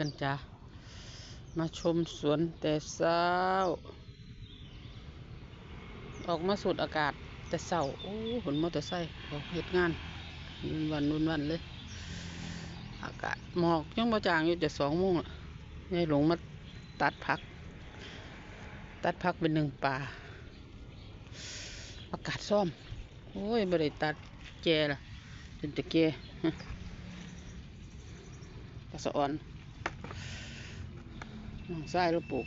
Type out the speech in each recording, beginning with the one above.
พื่อนจ้ามาชมสวนแต่เช้า ออกมาสูดอากาศแต่เช้า โอ้ผลมอเตอร์ไซค์ออกเฮ็ดงานวันวันวันเลย อากาศหมอกยังบ่จางอยู่จะสองโมงอะยายหลงมาตัดผัก ตัดผักเป็นหนึ่งป่า อากาศซ่อม โอ้ยบ่ได้ตัดแจล่ะเป็นต่แกฮะตะสะอ่อน น้องชายเราปลูก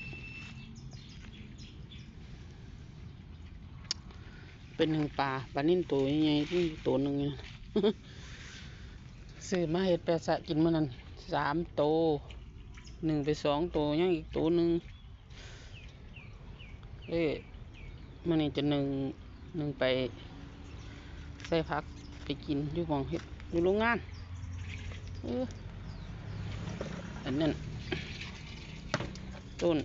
เป็นหนึ่งปลาปลานิ่นตัวใหญ่ๆนี่ตัวหนึ่งซื้อมาเห็ดแปะสะกินมื่อนั้นสามโตวหนึ่งไปสองตัวยังอีกตัวหนึ่งเอ้ยมื่อนี้จะหนึ่งหนึ่งไปใส่พักไปกินอยู่หมองเห็ดอยู่โรงงานเอออันนั้น ต้น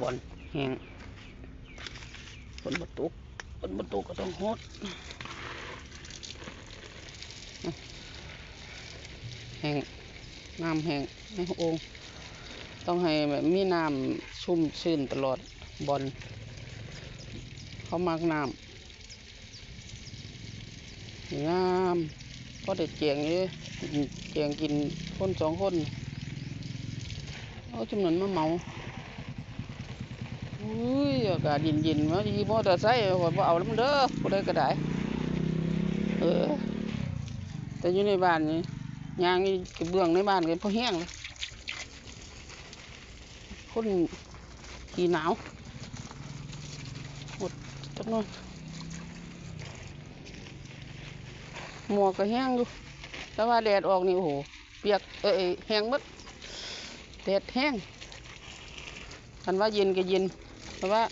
บอนแห้งฝนบตกฝนบตกก็ต้องโหดแห้งน้ำแห้งในโอ่งต้องให้แบบมีน้ำชุ่มชื้นตลอดบอลเขามักน้ำงามก็เด็ดเจียงอยู่เจียงกินคนสองคน เอาจำนวนมาเมาอุ้ยอากาศเย็นๆมาดีมอเตอร์ไซค์คนบ่เอาแล้วมันเด้อผู้ใดก็ได้เออแต่อยู่ในบ้านนี่ยางนี่กระเบื้องในบ้านกันพอแห้งเลยคนขี้หนาวหมดจำนวนหมวกก็แห้งอยู่แต่ว่าแดดออกนี่โอ้โหเปียกเอ้ยแห้งหมด แดดแห้งคันว่าเย็นก็เย็นแต่ว่า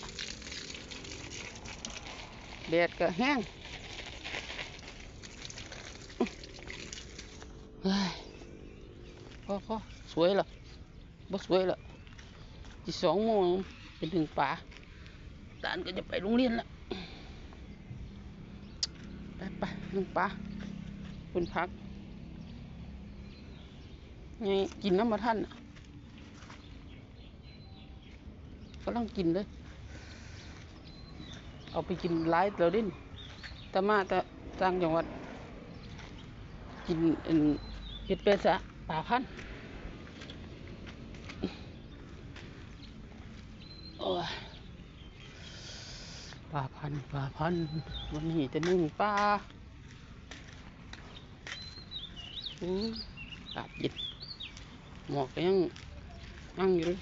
แดดก็แห้งเฮ้ยพอพอสวยเหรอบ่สวยเหรอที่สองโมงเป็นถึงป่าตานก็จะไปโรงเรียนละไปไปนึงป่าคุณพักไงกินน้ำมาท่านน่ะ กำลังกินเลย เอาไปกินไลฟ์เราดิ้นแต่มาแต่ต่างจังหวัด กินเห็ดเป็ดซะป่าพันโอ้ยป่าพันป่าพันวันนี้จะนึ่งปลาอู้อากาศเย็นหมอกยังยังอยู่เลย